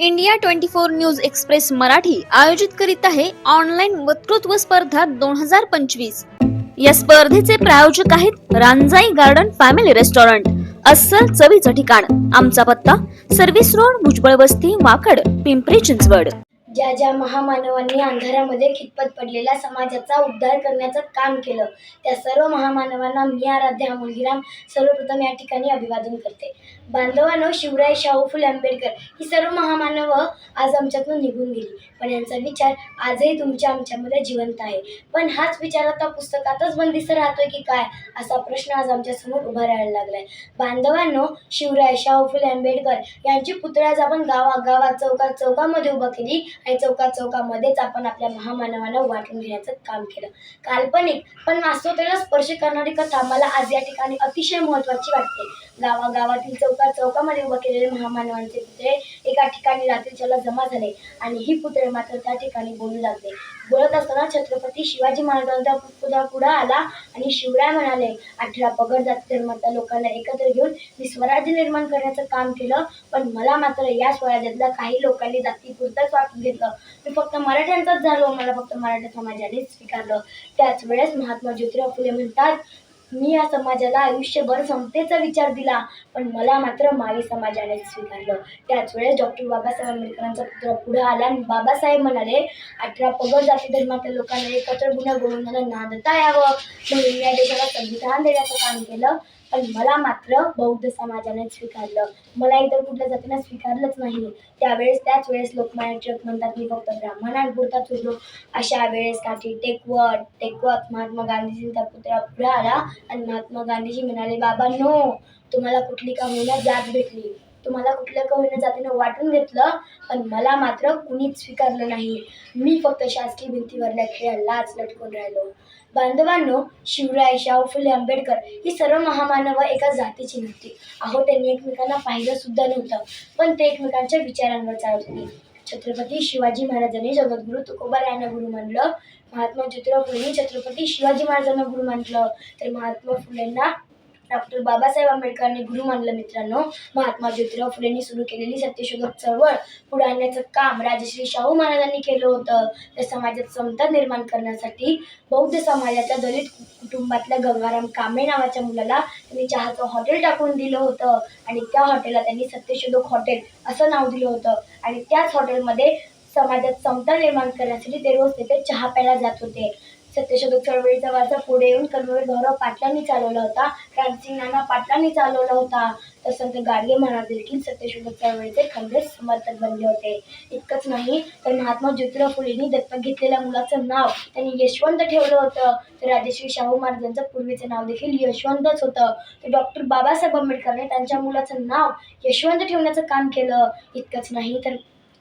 India twenty four news express Marathi आयोजित करीत आहे ऑनलाईन वक्तृत्व स्पर्धा दोन हजार पंचवीस. या स्पर्धेचे प्रायोजक आहेत रांजाई गार्डन फॅमिली रेस्टॉरंट अस्सल चवीचं ठिकाण. आमचा पत्ता सर्व्हिस रोड भुजबळ वस्ती वाकड पिंपरी चिंचवड. ज्या ज्या महामानवांनी अंधारामध्ये खितपत पडलेल्या समाजाचा उद्धार करण्याचं काम केलं त्या सर्व महामानवांना मी आराध्या मुलगीराम सर्वप्रथम या ठिकाणी अभिवादन करते. बांधवांनो शिवराय शाहू फुले आंबेडकर ही सर्व महामानव आज आमच्यातून निघून गेली. पण यांचा विचार आजही तुमच्या आमच्यामध्ये जिवंत आहे. पण हाच विचार आता पुस्तकातच बंदिस्त राहतोय की काय असा प्रश्न आज आमच्यासमोर उभा राहायला लागलाय. बांधवांनो शिवराय शाहू फुले आंबेडकर यांची पुतळ्या आज आपण गावागावात चौकात चौकामध्ये उभा केली आणि चौका चौकामध्येच आपण आपल्या महामानवाला वाटून घेण्याचं काम केलं. काल्पनिक पण वास्तवतेला स्पर्श करणारी कथा मला आज या ठिकाणी अतिशय महत्त्वाची वाटते. गावागावातील चौका चौकामध्ये उभा केलेले महामानवांचे पुतळे एका ठिकाणी रात्रीच्याला जमा झाले आणि ही पुतळे मात्र त्या ठिकाणी बोलू लागले. बोलत असताना छत्रपती शिवाजी महाराजांचा पुतळा पुढे आला आणि शिवराय म्हणाले अठरा पगड जाती धर्माच्या लोकांना एकत्र घेऊन मी स्वराज्य निर्माण करण्याचं काम केलं पण मला मात्र या स्वराज्यातल्या काही लोकांनी जातीपुरतंच वाटून घेतलं. मी फक्त मराठ्यांचाच झालो मला फक्त मराठा समाजाने स्वीकारलं. त्याच वेळेस महात्मा ज्योतिराव फुले म्हणतात मी या समाजाला आयुष्यभर समतेचा विचार दिला पण मला मात्र माई समाजाने स्वीकारलं. त्याच वेळेस डॉक्टर बाबासाहेब आंबेडकरांचा पुत्र पुढे आला आणि बाबासाहेब म्हणाले अठरा पगड जाती धर्माच्या लोकांना एकत्र गुन्हा गोविंदाला नांदता यावं. म्हणून या देशाला संविधान देण्याचं काम केलं. पण मला मात्र बौद्ध समाजाने स्वीकारलं. मला इतर कुठल्या जातीनं स्वीकारलंच नाही. त्यावेळेस त्याच वेळेस लोकमान्य टिळक म्हणतात मी फक्त ब्राह्मणांपुरता उरलो अशा वेळेस काठी टेकवत टेकवत महात्मा गांधीजींचा पुतळा पुढे आला आणि महात्मा गांधीजी म्हणाले बाबा नो तुम्हाला कुठली का होईना जात भेटली. तुम्हाला कुठल्या का होईना जातीनं वाटून घेतलं पण मला मात्र कुणीच स्वीकारलं नाही. मी फक्त शासकीय भिंतीवरल्या खेळालाच लटकून राहिलो. बांधवांनो शिवराय शाहू फुले आंबेडकर ही सर्व महामानव एका जातीची नव्हती. अहो त्यांनी एकमेकांना पाहिलं सुद्धा नव्हतं पण ते एकमेकांच्या विचारांवर चालत होते. छत्रपती शिवाजी महाराजांनी जगद्गुरु तुकोबा यांना गुरु मानलं महात्मा ज्योतिराव फुलेंनी छत्रपती शिवाजी महाराजांना गुरु मानलं. तर महात्मा फुलेंना डॉक्टर बाबासाहेब आंबेडकरांनी गुरु मानलं मित्रांनो. महात्मा ज्योतिराव फुलेंनी सुरू केलेली सत्यशोधक चळवळ. पुढे आणण्याचं काम राजश्री शाहू महाराजांनी केलं होतं. त्या समाजात समता निर्माण करण्यासाठी बौद्ध समाजाच्या दलित कुटुंबातल्या गंगाराम कांबळे नावाच्या मुलाला त्यांनी चहाचं हॉटेल टाकून दिलं होतं. आणि त्या हॉटेलला त्यांनी सत्यशोधक हॉटेल असं नाव दिलं होतं. आणि त्याच हॉटेलमध्ये समाजात समता निर्माण करण्यासाठी ते रोज तिथे चहा प्यायला जात होते. सत्यशोधक चळवळीचा वारसा पुढे येऊन कर्मवीर गौरव पाटलांनी चालवला होता. क्रांतिसिंग नाना पाटलांनी चालवला होता. तर संत गाडगे महाराज देखील सत्यशोधक चळवळीचे खंबीर समर्थक बनले होते. इतकंच नाही तर महात्मा ज्योतिराव फुलेंनी दत्तक घेतलेल्या मुलाचं नाव त्यांनी यशवंत ठेवलं होतं. तर राजश्री शाहू महाराजांचं पूर्वीचं नाव देखील यशवंतच होतं. तर डॉक्टर बाबासाहेब आंबेडकरने त्यांच्या मुलाचं नाव यशवंत ठेवण्याचं काम केलं. इतकंच नाही तर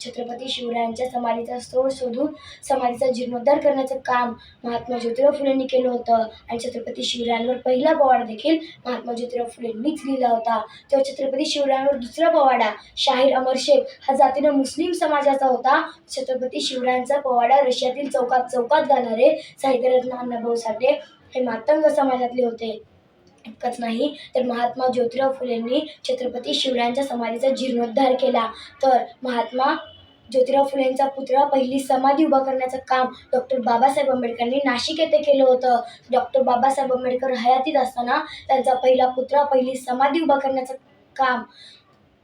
छत्रपती शिवरायांच्या समाधीचा स्रोत शोधून समाधीचा जीर्णोद्धार करण्याचं काम महात्मा ज्योतिराव फुलेंनी केलं होतं. आणि छत्रपती शिवरायांवर पहिला पोवाडा देखील महात्मा ज्योतिराव फुलेंनीच लिहिला होता. तेव्हा छत्रपती शिवरायांवर दुसरा पोवाडा शाहीर अमर शेख हा जातीनं मुस्लिम समाजाचा होता. छत्रपती शिवरायांचा पोवाडा रशियातील चौकात चौकात गाणारे साहित्यरत्न अण्णाभाऊ साठे हे मातंग समाजातले होते. इतकंच नाही. तर महात्मा ज्योतिराव फुलेंनी छत्रपती शिवरायांच्या समाधीचा जीर्णोद्धार केला. तर महात्मा ज्योतिराव फुलेंचा पुतळा पहिली समाधी उभा करण्याचं काम डॉक्टर बाबासाहेब आंबेडकरांनी नाशिक येथे केलं होतं. डॉक्टर बाबासाहेब आंबेडकर हयातीत असताना त्यांचा पहिला पुतळा पहिली समाधी उभा करण्याचं काम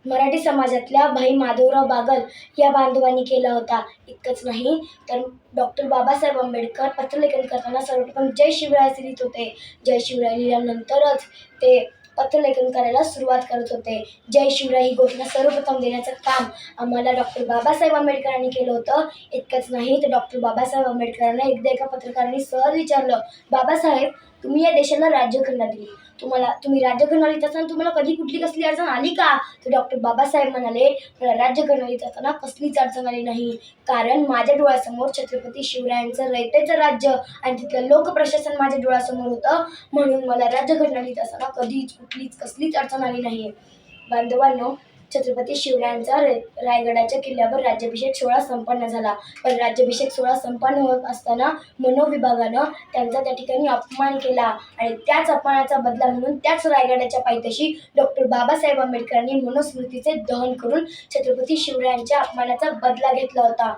मराठी समाजातल्या भाई माधवराव बागल या बांधवांनी केला होता. इतकंच नाही तर डॉक्टर बाबासाहेब आंबेडकर पत्रलेखन करताना सर्वप्रथम जय शिवराय असे लिहित होते. जय शिवराय लिहिल्यानंतरच ते पत्रलेखन करायला सुरुवात करत होते. जय शिवराय ही घोषणा सर्वप्रथम देण्याचं काम आम्हाला डॉक्टर बाबासाहेब आंबेडकरांनी केलं होतं. इतकंच नाही तर डॉक्टर बाबासाहेब आंबेडकरांना एकदा एका पत्रकारांनी सहज विचारलं बाबासाहेब तुम्ही या देशाला राज्य करण्यात दिली तुम्हाला तुम्ही राज्य करणार येत असताना तुम्हाला कधी कुठली कसली अडचण आली का? तर डॉक्टर बाबासाहेब म्हणाले मला राज्य करणार येत असताना कसलीच अडचण आली नाही. कारण माझ्या डोळ्यासमोर छत्रपती शिवरायांचं रयतेचं राज्य आणि तिथलं लोकप्रशासन माझ्या डोळ्यासमोर होतं. म्हणून मला राज्य करणार येत असताना कधीच कुठलीच कसलीच अडचण आली नाही. बांधवांनो छत्रपती शिवरायांचा रे रायगडाच्या किल्ल्यावर राज्याभिषेक सोहळा संपन्न झाला. पण राज्याभिषेक सोहळा संपन्न होत असताना मनोविभागानं त्यांचा त्या ठिकाणी अपमान केला आणि त्याच अपमानाचा बदला म्हणून त्याच रायगडाच्या पायथ्याशी डॉक्टर बाबासाहेब आंबेडकरांनी मनुस्मृतीचे दहन करून छत्रपती शिवरायांच्या अपमानाचा बदला घेतला होता.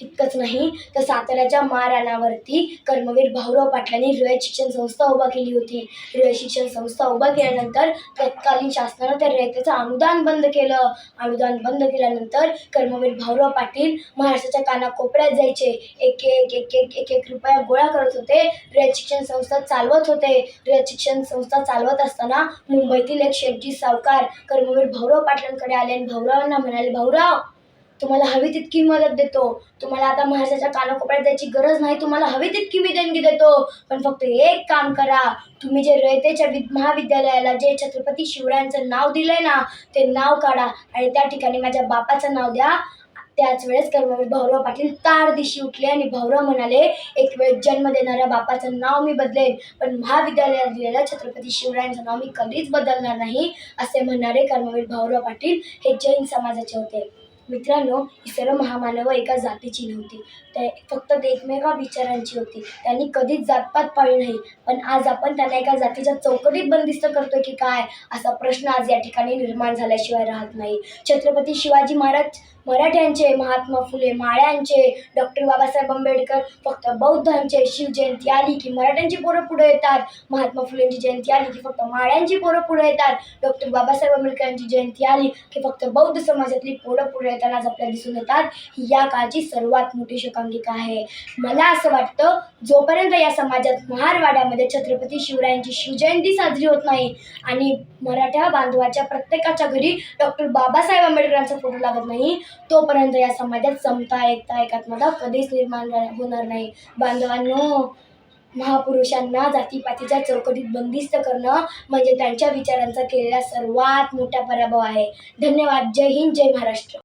इतकंच नाही तर साताऱ्याच्या माराणावरती कर्मवीर भाऊराव पाटलांनी रयत शिक्षण संस्था उभा केली होती. रयत शिक्षण संस्था उभा केल्यानंतर तत्कालीन शासनानं त्या रयतेचं अनुदान बंद केलं. अनुदान बंद केल्यानंतर कर्मवीर भाऊराव पाटील महाराष्ट्राच्या कानाकोपऱ्यात जायचे. एक एक एक एक एक एक रुपया गोळा करत होते. रयत शिक्षण संस्था चालवत होते. रयत शिक्षण संस्था चालवत असताना मुंबईतील एक शेटजी सावकार कर्मवीर भाऊराव पाटलांकडे आले आणि भाऊरावांना म्हणाले भाऊराव तुम्हाला हवी तितकी मदत देतो. तुम्हाला आता महाराष्ट्राच्या कानाकोपऱ्यात द्यायची गरज नाही तुम्हाला हवी तितकी मी देणगी देतो. पण फक्त एक काम करा. तुम्ही जे रयतेच्या वि महाविद्यालयाला जे छत्रपती शिवरायांचं नाव दिलंय ना ते नाव काढा. आणि त्या ठिकाणी माझ्या बापाचं नाव द्या. त्याच वेळेस कर्मवीर भाऊराव पाटील तार दिशी उठले आणि भाऊराव म्हणाले एक वेळ जन्म देणाऱ्या बापाचं नाव मी बदलेन पण महाविद्यालयात दिलेलं छत्रपती शिवरायांचं नाव मी कधीच बदलणार नाही असे म्हणणारे कर्मवीर भाऊराव पाटील. हे जैन समाजाचे होते. मित्रांनो ही सर्व महामानव एका जातीची नव्हती. ते फक्त ते एकमेका विचारांची होती. त्यांनी कधीच जातपात पाळली नाही. पण आज आपण त्यांना एका जातीच्या चौकटीत बंदिस्त करतोय की काय? असा प्रश्न आज या ठिकाणी निर्माण झाल्याशिवाय राहत नाही. छत्रपती शिवाजी महाराज मराठ्यांचे महात्मा फुले माळ्यांचे डॉक्टर बाबासाहेब आंबेडकर फक्त बौद्धांचे शिवजयंती आली की मराठ्यांची पोरं पुढे येतात. महात्मा फुलेंची जयंती आली की फक्त माळ्यांची पोरं पुढे येतात. डॉक्टर बाबासाहेब आंबेडकरांची जयंती आली की फक्त बौद्ध समाजातली पोरं पुढे येताना आपल्याला दिसून येतात. ही या काळची सर्वात मोठी शोकांकिका आहे. मला असं वाटतं जोपर्यंत या समाजात महारवाड्यामध्ये छत्रपती शिवरायांची शिवजयंती साजरी होत नाही आणि मराठा बांधवाच्या प्रत्येकाच्या घरी डॉक्टर बाबासाहेब आंबेडकरांचा फोटो लागत नाही तोपर्यंत या समाजात समता एकता एकात्मता कधीच निर्माण होणार नाही. बांधवांनो महापुरुषांना जातीपातीच्या चौकटीत बंदिस्त करणं म्हणजे त्यांच्या विचारांचा केलेला सर्वात मोठा पराभव आहे. धन्यवाद. जय हिंद जय महाराष्ट्र.